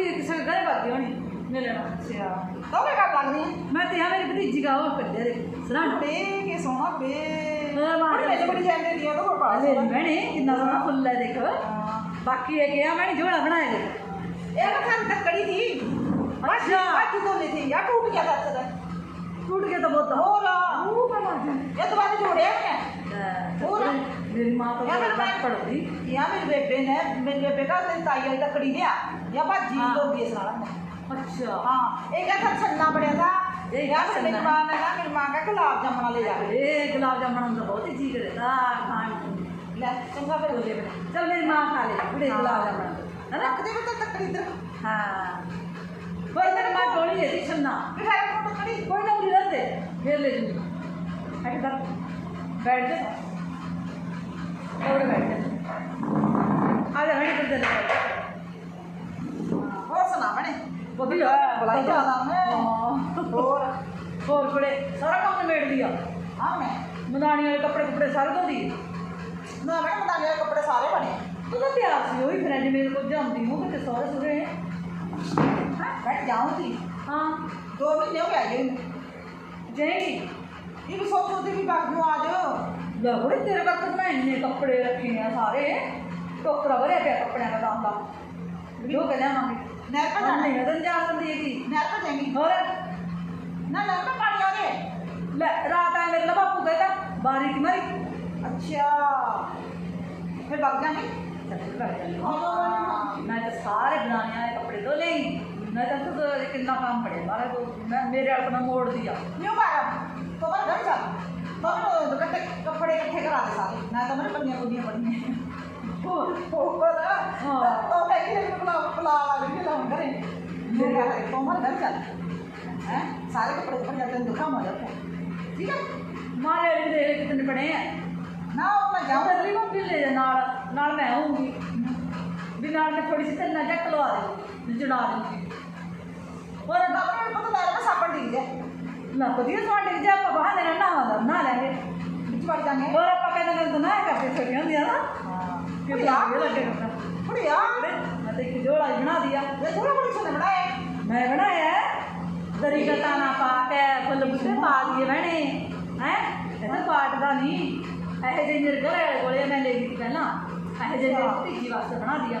ਵੀ ਕਿਸੇ ਦੇ ਗਏ ਬਾਕੀ ਹੋਣੀ। ਮਿਲਣਾ ਅੱਛਾ। ਤਾਂ ਮੈਂ ਕਰ ਲੱਗਦੀ ਹਾਂ ਮੈਂ ਤੇ ਆ ਮੇਰੀ ਭਤੀਜੀ ਦਾ ਉਹ ਕੱਢਿਆ ਦੇ ਸਰਾਂ ਬੇ ਕੇ ਸੋਹਣਾ ਬੇ। ਹਾਂ ਮਾਰ ਲੈ ਬੜੀ ਜਾਂਦੇ ਦੀ ਤਾਂ ਹੋਰ ਪਾ ਲੈ ਮੈਨੇ ਕਿੰਨਾ ਸੋਹਣਾ ਫੁੱਲ ਹੈ ਦੇਖ। ਬਾਕੀ ਇਹ ਕਿਹਾ ਮੈਨੇ ਝੋਲਾ ਬਣਾਇਆ ਦੇ ਇਹ ਨਾ ਖਾਂ ਤੱਕੜੀ ਦੀ ਅੱਛਾ। ਅੱਜ ਤੋਂ ਲਈ ਥੀ ਯਾ ਟੁੱਟ ਗਿਆ ਦੱਸਦਾ टूट गया तो बहुत हो रहा। वो बना ये तुम्हारे जोड़े हैं पूरा मेरी माँ तो मेरे पास पड़ोसी या मेरे बेबे ने मेरे बेबे का से ताई लकड़ी दिया या बाजी तो बेस रहा अच्छा। हाँ एक ऐसा छन्ना पड़ा था। ले गुलाब जामुन तो बहुत चंगा फिर। चल मेरी माँ खा ले। बड़े हाँ। गुलाब जामुन। हाँ। टोली लेती छन्ना। नहीं कोई गलती रख दे फिर ले लूँगी अरे दर बैठ दे बैठ जा सारा काम निमेट दिया हाँ। मैं मनानी कपड़े कपड़े सारे धो दिए ना मनानी कपड़े सारे बने तू तो तैयार मेरे को जानती हूँ कि सारे सुरे दो महीने हो गए जाएँगी जाएँगी ये तो भी सोचो थे भी बाग में आ जाओ। लगो तेरे पास तो मैं इन्ने कपड़े रखे हैं सारे। टोकरा भरे पे कपड़े का दाम का जो कह जाएँगे नहर पर जाने। का दिन जा दे दी नहर पर जाएँगी। और? ना नहर पर पानी आ गए रात आए मेरे बापू गए था। बारिश मरी। अच्छा। फिर बाग जाएँगे। हाँ। मैं तो सारे बनाने आए कपड़े तो लेंगी ਮੈਂ ਤਾਂ ਤੂੰ ਤਾਂ ਕਿੰਨਾ ਕੰਮ ਪੜਿਆ ਮਾਰਾ ਤੂੰ ਮੈਂ ਮੇਰੇ ਆਪਣਾ ਮੋੜ ਦਿਆ न्यू बारा तो मैं घर चल तो मैं दुपट्टे कपड़े इकट्ठे करा दे सारे ना तो मेरे पन्नियां पुन्नियां पड़ी ਹੋਰ ऊपर हाँ। तो मैं कि बुला बुला लगी कि हम करें मेरे घर तो हमारे घर चल हैं सारे कपड़े ऊपर जाते हैं दुकान हो जाते हैं ठीक है ਮਾਰੇ ਵਾਲੇ ਦੇ ਕਿਤਨੇ ਪੜੇ ਆ ना मैं ਜਾਉਂ जाऊँ ਅਗਲੀ ਮੰਮੀ ਲੈ ਜਾ ਨਾਲ ਨਾਲ ਮੈਂ ਆਉਂਗੀ ਵੀ ਨਾਲ ਮੈਂ ਥੋੜੀ ਜਿਹੀ ਤੰਨਾ ਜੱਟ ਲਵਾ ਦੇ ਜੜਾ ਦੂੰਗੀ ஒரு கவர்மெண்ட் புத்தகத்தில் சாப்பாடு டிகிரி நான் புதிய சாப்பாடு டிகிரி அப்போ பா నేను అన్నా అన్నా అలాగే పిచ్చి పడతాను ఎవరు పక్కన వెళ్తున్నా కప్పి సొడియం దియా ఇప్పుడు ఇప్పుడు అదే జోడ ఇన్నా దియా జోడ పడుతుంది బడా मैं बनाया दरी का ताना पाट है फुल बूटे पा दिए मैंने हैं ऐसे पाट का नहीं ऐसे जे मेरे घर कोले मैं ले गई पहला ऐसे जे टिक्की वास्ते बना दिया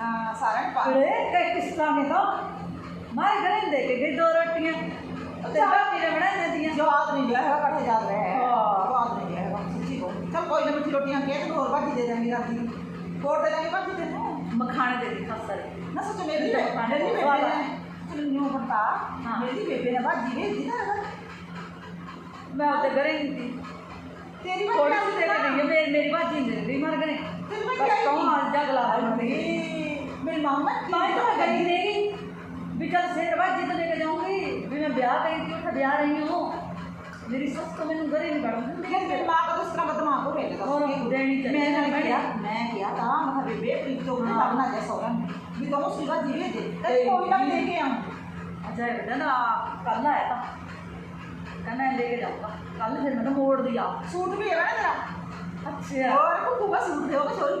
सारण पाड़े किस तरह के तो? मारे घर दे के गई दो रोटियाँ। चार हाँ। मेरे नहीं लिया नहीं हाँ। मेरी मखाने नहीं न्यू बता मेरी बेबे ने बाजी भेज दी ना मैं उधर घर ही थी। तेरी थोड़ी सी देर देंगे मेरी मेरी बाजी नहीं मर गए। बस कौन आज जगला मोहम्मद मैं तो गई रही बेटा से दवा तो लेकर जाऊँगी। फिर मैं ब्याह गई थी उठा ब्याह रही हूँ। मेरी सस को मैंने उधर ही नहीं पढ़ा। तो इस तरह बदमा को मैंने किया मैं किया था। मतलब बेबे प्रीत तो उन्हें हाँ। अपना जैसा हो रहा है ये तो मुझे बात धीरे धीरे कोई लेके आऊँ अच्छा बेटा ना कल आया था। कहना लेके जाऊँगा। कल फिर मैंने मोड़ दिया। सूट भी है ना तेरा? अच्छा। और खूबा सूट दे होगा छोरी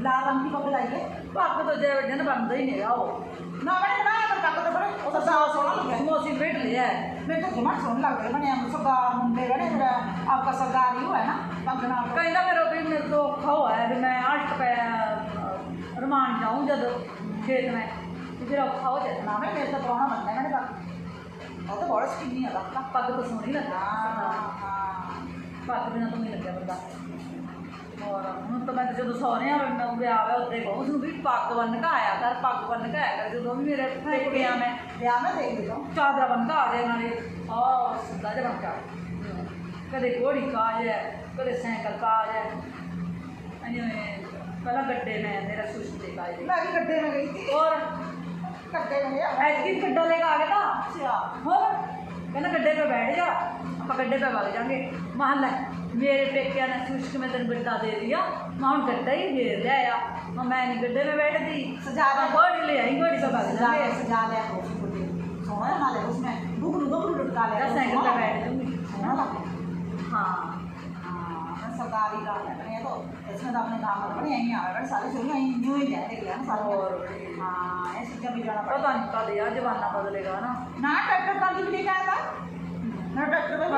लाल रंग की पकड़ लाइए। पापा तो जय बेटे ने ही नहीं रहा मेरे तो खो है। भी मैं आठ खेत में। तो फिर औखा हो जाता ना मैं मेरे बड़ा स्किन पग। तो, तो सोनी लगा पग बिना तो नहीं लगे बंदा। ਬੰਦ ਜਦੋਂ ਸਹੁਰਿਆਂ ਬੰਦਾ ਵਿਆਹ ਹੈ ਉੱਤੇ ਉਸ ਨੂੰ ਵੀ ਪੱਗ ਬੰਨ ਕੇ ਆਇਆ ਕਰ ਪੱਗ ਬੰਨ ਕੇ ਆਇਆ ਕਰ ਜਦੋਂ ਵੀ ਮੇਰੇ ਪੇਕੇ ਆ ਮੈਂ ਵਿਆਹ ਨਾ ਦੇਖ ਲਿਓ ਚਾਦਰਾ ਬੰਨ ਕੇ ਆ ਦੇ ਨਾਲੇ ਆ ਸਿੱਧਾ ਜਿਹਾ ਬੰਨ ਕੇ ਕਦੇ ਘੋੜੀ ਕਾਜ ਹੈ ਕਦੇ ਸਾਈਕਲ ਕਾਜ ਹੈ ਅਨੇ ਪਹਿਲਾਂ ਗੱਡੇ ਮੈਂ ਮੇਰਾ ਸੁਸ਼ਤੇ ਕਾਜ ਮੈਂ ਵੀ ਗੱਡੇ ਮੈਂ ਗਈ ਸੀ ਔਰ ਗੱਡੇ ਮੈਂ ਐਤਕੀ ਗੱਡਾ ਲੈ ਕੇ ਆ ਗਿਆ ਤਾਂ ਅੱਛਾ ਹੋਰ ਕਹਿੰਦਾ ਗੱਡੇ 'ਤੇ ਬੈਠ ਜਾ ਆਪਾਂ ਗੱਡੇ 'ਤੇ ਵਗ ਜਾਾਂਗੇ ਮਹੱਲਾ मेरे पेकिया ने पूछ के मैं तेन बिटा दे दिया। मैं हम गड्ढा ही घेर लिया मैं नहीं गड्ढे में बैठ दी। सजा घोड़ी ले आई घोड़ी सजा लिया सजा सोना उसमें बुगड़ू बुगड़ू लटका लिया साइकिल पे बैठ दूँगी हाँ। हाँ। बदलेगा ना। ना ट्रैक्टर का ना ट्रैक्टर का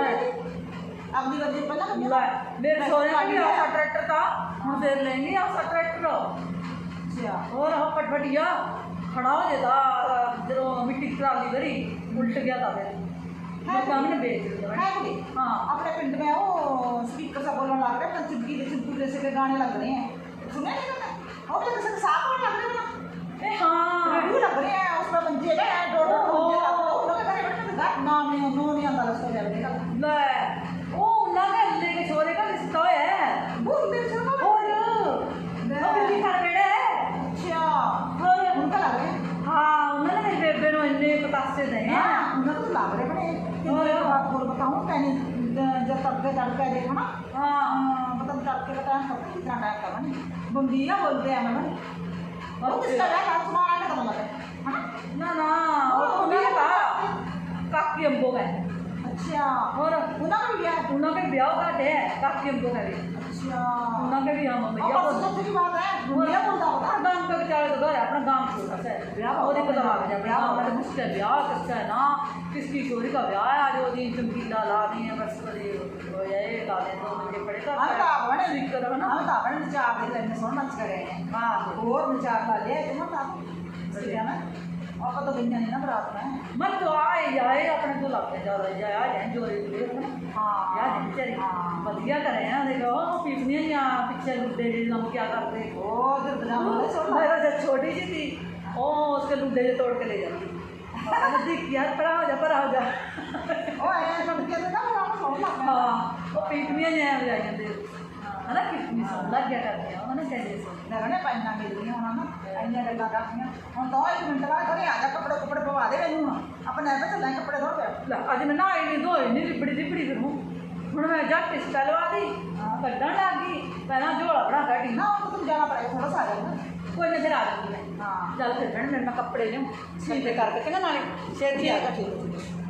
भी अगली बार दिन पहले ना ਲੈ ਮੇਰੇ ਸੋਹਰੇ ਦਾ ਵੀ ਆਸਾ ਟਰੈਕਟਰ ਤਾਂ ਹੁਣ ਫੇਰ ਲੈਣੀ ਆਸਾ ਟਰੈਕਟਰ अच्छा ਹੋਰ ਉਹ ਪਟਪਟੀਆ ਖੜਾ ਹੋ ਜੇ ਤਾਂ ਜਦੋਂ ਮਿੱਟੀ ਦੀ ਟਰਾਲੀ ਭਰੀ ਉਲਟ ਗਿਆ ਤਾਂ ਫਿਰ ਲੋਕਾਂ ਨੇ ਵੇਚ ਦਿੱਤਾ है बोले हाँ अपने पिंड में वो स्पीकर सा बोलने लग रहे हैं चिपकी के चिपकू जैसे के गाने लग रहे हैं सुने नहीं मैंने वो भी जैसे साफ होने लग रहे हैं ना आपको बताऊँ मैंने जब सबके तड़का देखा ना हाँ। मतलब के बताया सबको कितना टाइप का बने बम्बिया बोलते हैं मैडम बहुत इसका है आज तुम्हारा क्या है ना? ना और हाँ, तुम्हें का काफ़ी अंबो का है। अच्छा और उनका भी ब्याह है उनका भी ब्याह का है काफी हमको है अच्छा उनका भी हम भैया और सबसे की बात है भैया बोलता होता है गांव का बेचारे का घर है अपना गांव छोटा सा है ब्याह और एक दवा है ब्याह हमारे मुश्किल है ब्याह किसका है ना किसकी चोरी का ब्याह है आज वो दिन चमकीला ला दें बस ये ये ला दें तो मुझे पड़ेगा हम तो आवण दिक्कत है ना हम तो आवण चार दिन सोना मच करे हैं हां और चार ला ले तुम तो आपका तो बच्चा नहीं ना बरात में मत तो आए आए अपने तो लगते ज़्यादा जाए आ जाए जोरे हाँ यार बेचारे हाँ करे हैं देखो पीटने या पीछे लुड्डे हम क्या करते छोटी जी थी ओ उसके लुड्डे तोड़ के ले जाती यार परा हो जा परा हो जा ओ ऐसा तो क्या था ना वो पीटने जाए आ जाए ਹਨਾ ਕਿੰਨੀ ਸੋਹਣੀ ਲੱਗਿਆ ਕਰਦੀ ਆ ਉਹਨਾਂ ਨੇ ਕਹਿੰਦੇ ਸੋਹਣੀ। ਮੈਂ ਕਹਿੰਦਾ ਪੈਨਾਂ ਮਿਲਦੀਆਂ ਹੋਣਾ ਨਾ ਇੰਨੀਆਂ ਗੱਲਾਂ ਕਰਦੀਆਂ। ਹੁਣ ਤਾਂ ਇੱਕ ਮਿੰਟ ਬਾਅਦ ਘਰੇ ਆ ਜਾ ਕੱਪੜੇ ਕੁੱਪੜੇ ਪਵਾ ਦੇ ਮੈਨੂੰ ਹੁਣ। ਆਪਾਂ ਨੇ ਐਵੇਂ ਚੱਲਾਂ ਕੱਪੜੇ ਧੋ ਪਿਆ ਲੈ ਅੱਜ ਮੈਂ ਨਾ ਆਈ ਨਹੀਂ ਧੋਏ ਨਹੀਂ ਲਿਬੜੀ ਲਿਬੜੀ ਫਿਰ ਹੁਣ ਮੈਂ ਜਾ ਪਿਸਟਾ ਲਵਾ ਦੀ ਕੱਢਣ ਲੱਗ ਗਈ ਪਹਿਲਾਂ ਝੋਲਾ ਬਣਾ ਕੱਢੀ ਨਾ ਉਹ ਤੂੰ ਜਾਣਾ ਪੜਾਇਆ ਥੋੜਾ ਸਾਰਾ ਕੋਈ ਨਾ ਫਿਰ ਆ ਜਾਂਦੀ ਮੈਂ। ਹਾਂ। ਚੱਲ ਫਿਰ ਮੈਂ ਕੱਪੜੇ ਨੇ ਸੀਤੇ ਕਰਕੇ ਕਿਹਨਾਂ ਨਾਲੇ ਛੇਤੀ ਆ ਜਾ ਠੀਕ